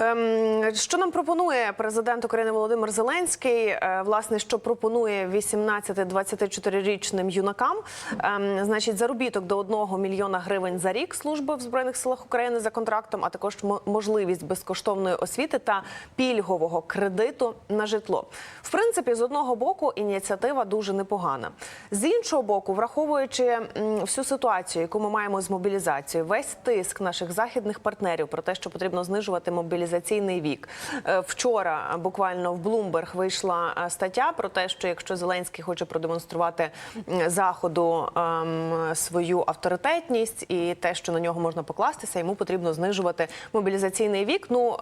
Um, Що нам пропонує президент України Володимир Зеленський? Е, Власне, що пропонує 18-24-річним юнакам? Ем, Значить, заробіток до 1 мільйона гривень за рік служби в збройних силах України за контрактом, а також можливість безкоштовної освіти та пільгового кредиту на житло. В принципі, з одного боку, ініціатива дуже непогана. З іншого боку, враховуючи всю ситуацію, яку ми маємо з мобілізацією, весь тиск наших західних партнерів про те, що потрібно знижувати мобілізаційний вік. Е, Вчора буквально в Bloomberg вийшла е, стаття про те, що якщо Зеленський хоче продемонструвати заходу ем, свою авторитетність і те, що на нього можна покластися, йому потрібно знижувати мобілізаційний вік. Ну е,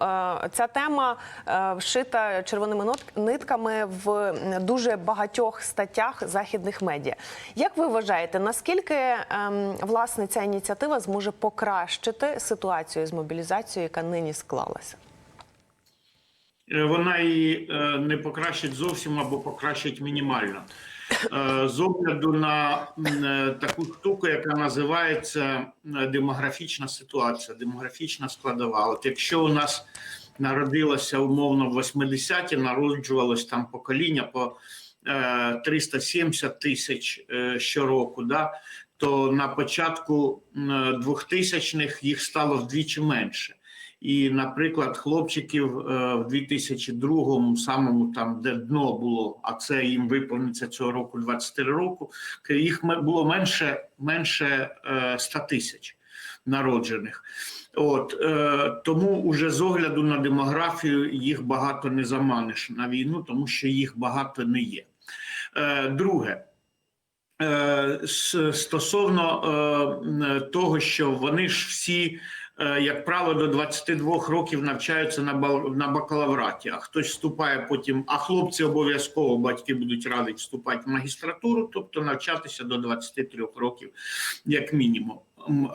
ця тема вшита червоними нитками в дуже багатьох статтях західних медіа. Як ви вважаєте, наскільки ем, власне ця ініціатива зможе покращити ситуацію з мобілізацією, яка нині склалася? Е, вона її е, не покращить зовсім або покращить мінімально. Е, З огляду на таку штуку, яка називається демографічна ситуація, демографічна складова. От якщо у нас народилося умовно в 80-ті, народжувалось там покоління по е, 370 тисяч щороку, да, то на початку м, 2000-х їх стало вдвічі менше. І, наприклад, хлопчиків е, в 2002-му, самому там, де дно було, а це їм виповниться цього року 24 року, їх було менше, менше е, 100 тисяч народжених. От е, тому уже з огляду на демографію їх багато не заманиш на війну, тому що їх багато не є. Е, друге. Е, Стосовно е, того, що вони ж всі, е, як правило, до 22 років навчаються на на бакалавраті, а хтось вступає потім, а хлопці обов'язково батьки будуть радити вступати в магістратуру, тобто навчатися до 23 років, як мінімум.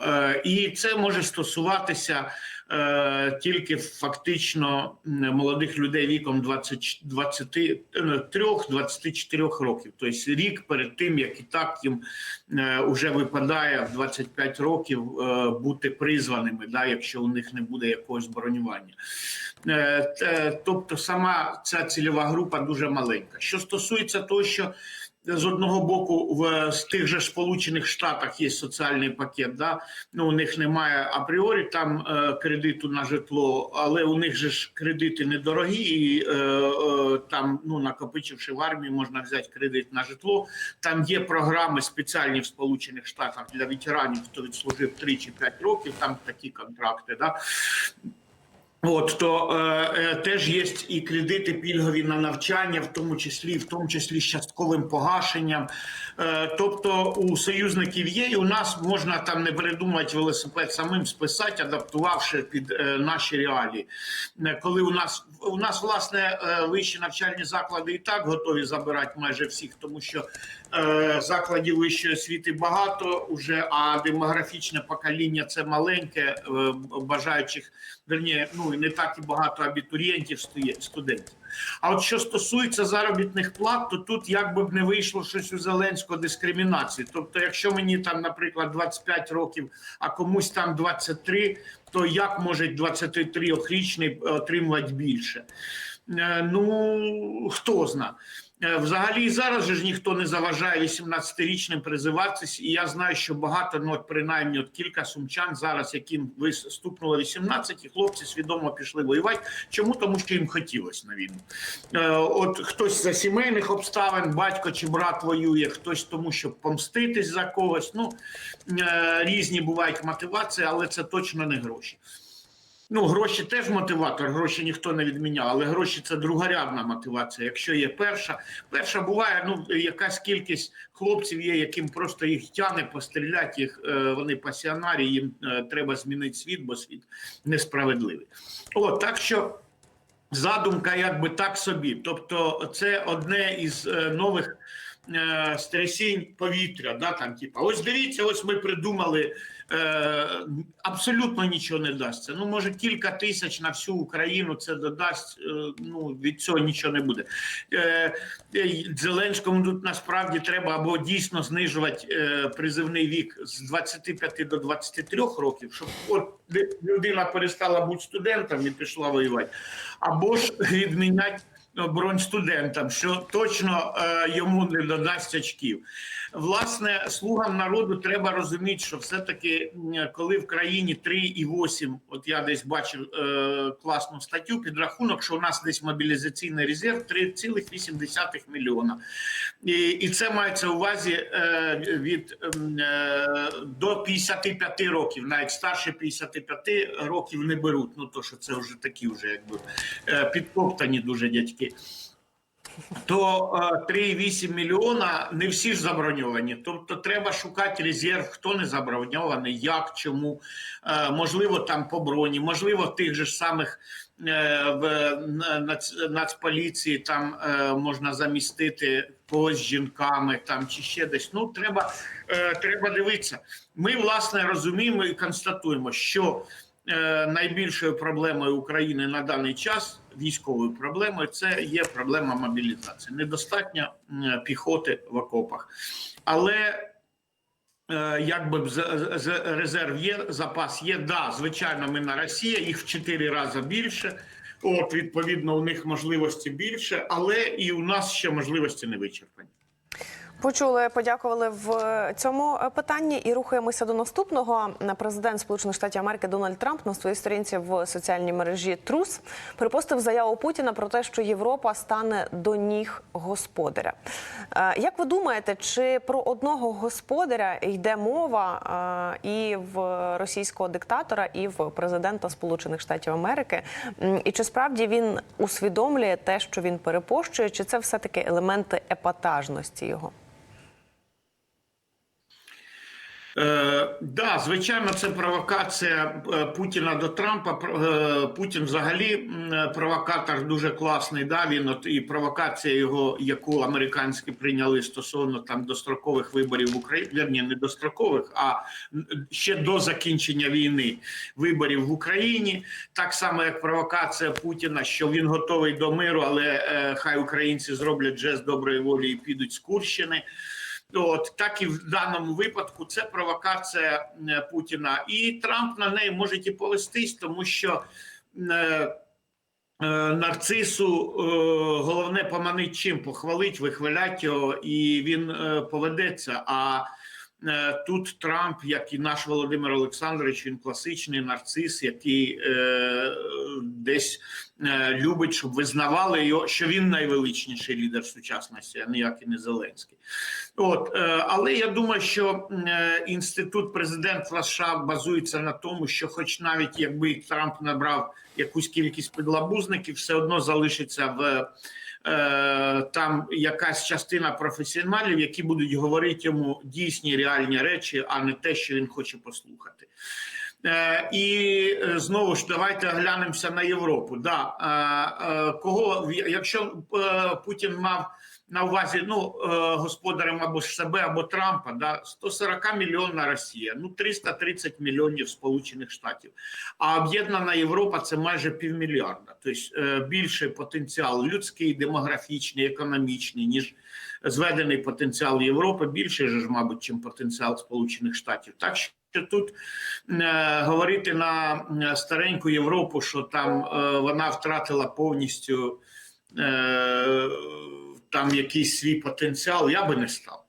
Е, І це може стосуватися е, тільки фактично молодих людей віком 20 23-24 років, тобто рік перед тим, як і так їм е, вже випадає в 25 років е, бути призваними, да, якщо у них не буде якогось бронювання. Е, Тобто сама ця цільова група дуже маленька. Що стосується того, що з одного боку в з тих же Сполучених Штатах є соціальний пакет, да? ну у них немає апріорі там е, кредиту на житло, але у них же ж кредити недорогі, і е, е, там, ну накопичивши в армії, можна взяти кредит на житло. Там є програми спеціальні в Сполучених Штатах для ветеранів, хто відслужив 3 чи 5 років. Там такі контракти. Да? От то е, е, теж є і кредити пільгові на навчання, в тому числі, в тому числі з частковим погашенням. Е, тобто у союзників є, і у нас можна там не передумати велосипед самим списати, адаптувавши під е, наші реалії. Е, Коли у нас у нас власне е, вищі навчальні заклади і так готові забирати майже всіх, тому що е, закладів вищої освіти багато уже, а демографічне покоління це маленьке, е, бажаючих верні, ну і не так і багато абітурієнтів студентів. А от що стосується заробітних плат, то тут якби б не вийшло щось у Зеленського дискримінації. Тобто, якщо мені там, наприклад, 25 років, а комусь там 23, то як може 23-річний отримувати більше? Е, Ну хто зна. Е, Взагалі зараз же ж ніхто не заважає 18-річним призиватися, і я знаю, що багато, ну от принаймні от кілька сумчан зараз, яким ви стукнуло 18, і хлопці свідомо пішли воювати. Чому? Тому що їм хотілося на війну. Е, От хтось за сімейних обставин, батько чи брат воює, хтось тому, щоб помститись за когось. Ну е, різні бувають мотивації, але це точно не гроші. Ну, гроші теж мотиватор, гроші ніхто не відміняв, але гроші це другорядна мотивація. Якщо є перша, перша буває, ну якась кількість хлопців є, яким просто їх тяне постріляти, їх е, вони пасіонарі, їм е, треба змінити світ, бо світ несправедливий. От так що задумка якби так собі. Тобто, це одне із е, нових е, стрясінь повітря. Да, там, типа, ось дивіться, ось ми придумали. Е, абсолютно нічого не дасться. Ну, може, кілька тисяч на всю Україну це додасть. Е, ну, від цього нічого не буде. Е, е, Зеленському тут насправді треба або дійсно знижувати е, призивний вік з 25 до 23 років, щоб от людина перестала бути студентом і пішла воювати, або ж відміняти е, бронь студентам, що точно е, йому не додасть очків. Власне, слугам народу треба розуміти, що все-таки, коли в країні 3,8, от я десь бачив е, класну статтю, підрахунок, що у нас десь мобілізаційний резерв 3,8 мільйона. І, і це мається увазі е, від е, до 55 років, навіть старше 55 років не беруть. Ну то що це вже такі вже якби е, підтоптані дуже дядьки. То е, 3,8 мільйона не всі ж заброньовані. Тобто треба шукати резерв, хто не заброньований, як, чому. Е, Можливо, там по броні, можливо, в тих же самих е, в нацполіції там е, можна замістити когось з жінками там чи ще десь. Ну треба, е, треба дивитися. Ми власне розуміємо і констатуємо, що е, найбільшою проблемою України на даний час військовою проблемою це є проблема мобілізації. Недостатньо піхоти в окопах, але е, якби резерв є, запас є. Да, звичайно, ми на Росія, їх в 4 рази більше. От, відповідно, у них можливості більше, але і у нас ще можливості не вичерпані. Почули, подякували в цьому е, питанні і рухаємося до наступного. Президент Сполучених Штатів Америки Дональд Трамп на своїй сторінці в соціальній мережі Трус припустив заяву Путіна про те, що Європа стане до ніг господаря. Е, Як ви думаєте, чи про одного господаря йде мова е, і в російського диктатора, і в президента Сполучених Штатів Америки? І чи справді він усвідомлює те, що він перепощує, чи це все таки елементи епатажності його? Е, да, звичайно, це провокація е, Путіна до Трампа. Е, Путін взагалі е, провокатор дуже класний. Да, він от і провокація його, яку американські прийняли стосовно там дострокових виборів в Україні, верні, не дострокових, а ще до закінчення війни виборів в Україні. Так само, як провокація Путіна, що він готовий до миру, але е, хай українці зроблять жест доброї волі і підуть з Курщини. От так і в даному випадку це провокація е, Путіна, і Трамп на неї може і повестись, тому що е, е, нарцису е, головне поманить чим похвалить, вихвалять його, і він е, поведеться. А тут Трамп, як і наш Володимир Олександрович, він класичний нарцис, який е, десь е, любить, щоб визнавали його, що він найвеличніший лідер сучасності, а ніякий не Зеленський. От, е, але я думаю, що е, інститут президентства США базується на тому, що, хоч навіть якби Трамп набрав якусь кількість підлабузників, все одно залишиться в е, там якась частина професіоналів, які будуть говорити йому дійсні реальні речі, а не те, що він хоче послухати. Е, І е, знову ж давайте оглянемося на Європу. Да, е, е, кого якщо е, Путін мав на увазі ну е, господарем або себе, або Трампа, да 140 мільйонна Росія, ну 330 мільйонів Сполучених Штатів. А об'єднана Європа це майже півмільярда. Тобто е, більший потенціал людський, демографічний, економічний, ніж зведений потенціал Європи. Більше ж, мабуть, чим потенціал Сполучених Штатів. Так що тут е, говорити на е, стареньку Європу, що там е, вона втратила повністю е, там якийсь свій потенціал, я би не став.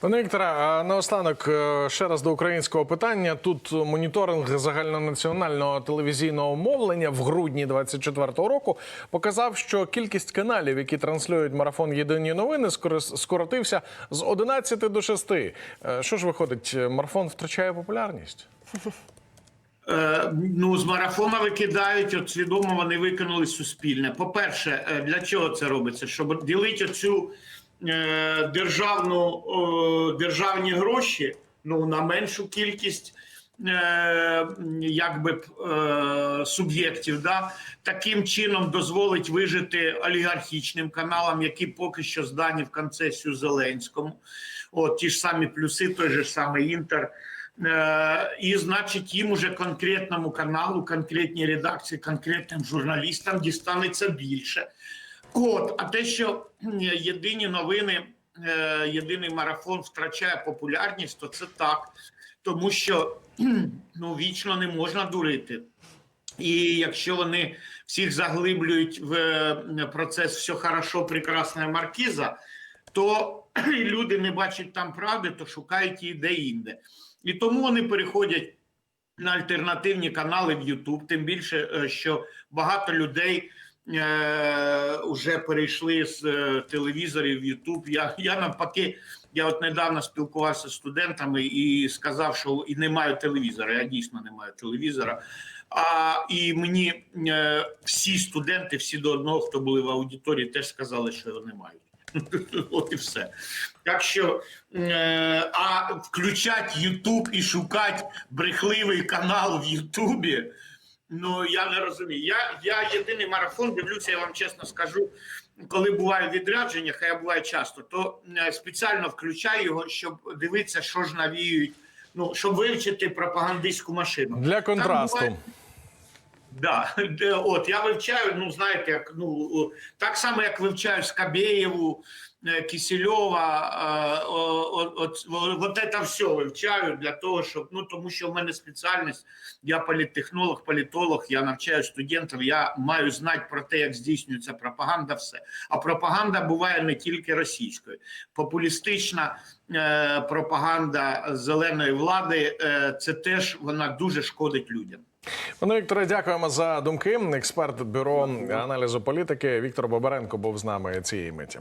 Пане Вікторе, наостанок е, ще раз до українського питання. Тут моніторинг загальнонаціонального телевізійного мовлення в грудні 24-го року показав, що кількість каналів, які транслюють марафон Єдині новини, скоротився з 11 до 6. Е, Що ж виходить, марафон втрачає популярність? Е, ну, з марафона викидають, от свідомо вони викинули суспільне. По-перше, е, для чого це робиться? Щоб ділити оцю е, державну, державні гроші ну, на меншу кількість якби суб'єктів, да, таким чином дозволить вижити олігархічним каналам, які поки що здані в концесію Зеленському. От ті ж самі плюси, той же самий інтер. Е, І, значить, їм уже конкретному каналу, конкретній редакції, конкретним журналістам дістанеться більше. От, а те, що єдині новини, е, єдиний марафон втрачає популярність, то це так. Тому що ну, вічно не можна дурити. І якщо вони всіх заглиблюють в е, процес все хорошо, прекрасна маркіза, то і люди не бачать там правди, то шукають її де-інде. І тому вони переходять на альтернативні канали в YouTube, тим більше, е, що багато людей е, вже перейшли з е, телевізорів в YouTube. Я, я навпаки, я от недавно спілкувався з студентами і сказав, що і не маю телевізора. Я дійсно не маю телевізора. А і мені всі студенти, всі до одного, хто були в аудиторії, теж сказали, що його не мають. От і все. Так що, е, а включать Ютуб і шукати брехливий канал в Ютубі. Ну я не розумію. Я, я єдиний марафон дивлюся, я вам чесно скажу. Коли буває відрядження, хай буває часто, то е, спеціально включаю його, щоб дивитися, що ж навіюють. Ну, щоб вивчити пропагандистську машину. Для Там контрасту. Да, от я вивчаю, ну знаєте, як ну так само, як вивчаю Скабєєву, е, Кисельова, е, от це все вивчаю для того, щоб ну тому що в мене спеціальність, я політтехнолог, політолог, я навчаю студентів, я маю знати про те, як здійснюється пропаганда, все. А пропаганда буває не тільки російською. Популістична е, пропаганда зеленої влади е, це теж вона дуже шкодить людям. Пане Вікторе, дякуємо за думки. Експерт бюро аналізу політики Віктор Бобаренко був з нами цієї миті.